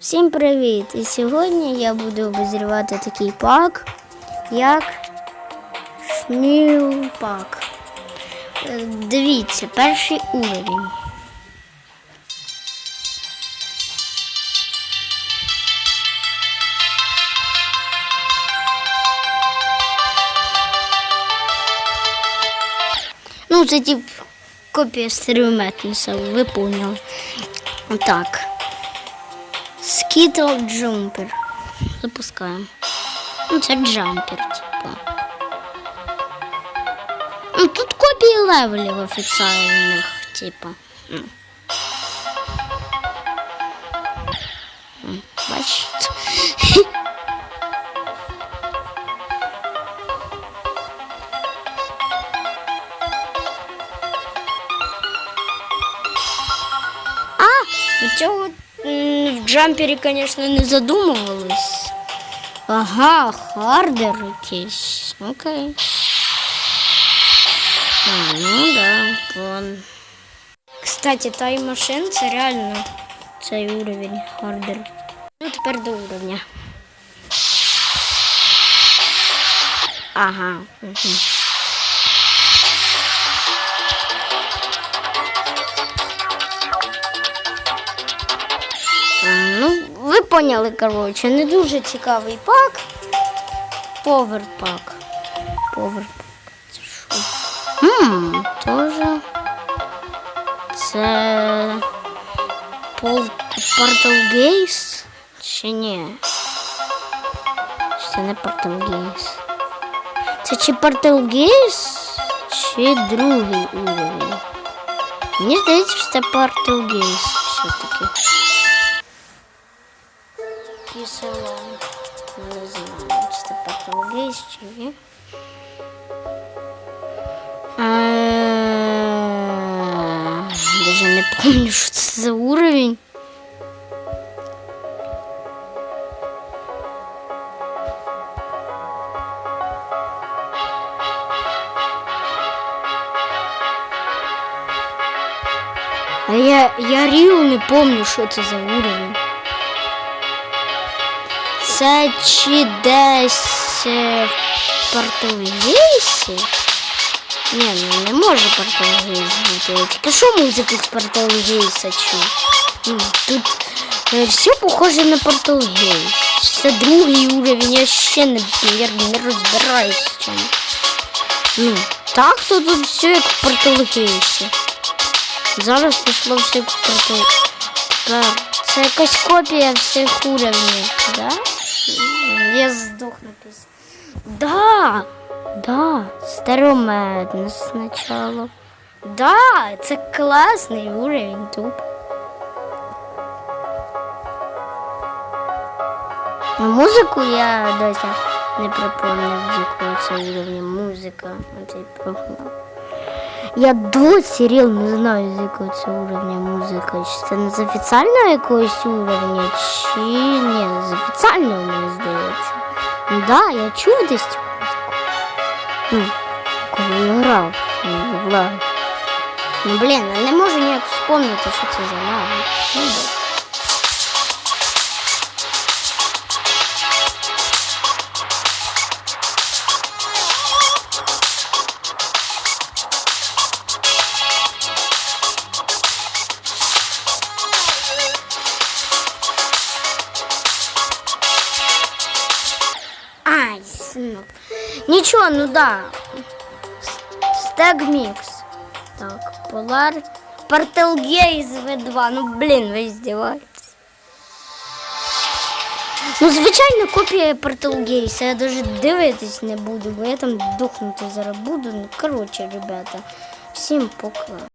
Всім привіт! І сьогодні я буду обозрівати такий пак, як Шмілпак. Е, Дивіться, перший уровень. Ну, це тип копія стереометнуса, ви поняли. Так. Скітл джумпер. Запускаємо. Ну, це джампер, типа. Ну, тут копії левелів офіціальних, типа. Ну. М, Бачите? А, у цього м, в джампері, звісно, не задумувались. Ага, хардер якийсь. Окей. А, ну да, вон. Кстати, тайм-машин це реально цей уровень хардер. Ну, тепер до уровня. Ага. Угу. Поняли, коротше, не дуже цікавий пак. Поверпак. Поверпак. Це що? Хм, тоже. Це. Пол... Портал Гейс? Чи ні? Це не Портал Гейс. Це чи Портал Гейс, чи другий уровень? Мені здається, що це Портал Гейс все-таки. І село. Не знаю, чи це Портал Гейс, чи ні. Е, Даже не помню, що це за уровень. А я, я ріл не помню, що це за уровень. Це чи десь в Португейсі? Ні, ну не може Португейс бути. Я тільки що музику з Португейса чув. Ну, Тут е, все похоже на Португейс. Це другий уровень, я ще не, не розбираюсь в цьому. Ну, так то тут все як в Португейсі. Зараз пішло все в Португейсі. Це якась копія всіх уровнів, да? Я. Да, да, старомедно спочатку. Да, це класний уровень тут. Ну, Музику я досі не припомнив, з якого це уровня музика. Я досі ріл не знаю, з якого це уровня музика. Чи це не з офіціального якогось уровня, чи ні, з офіціального, мені здається. Ну да, я чув десь цю. Ну, коли я грав в лаги. Ну блін, я не можу ніяк вспомнити, що це за лаги. сынок. Ничего, ну да. Стег микс. Так, Полар. Портелгейз В2. Ну, блін, ви здіваєтесь. Ну, звичайно, копія Портелгейса. Я навіть дивитись не буду, бо я там духнути зараз буду. Ну, коротше, ребята, всім пока.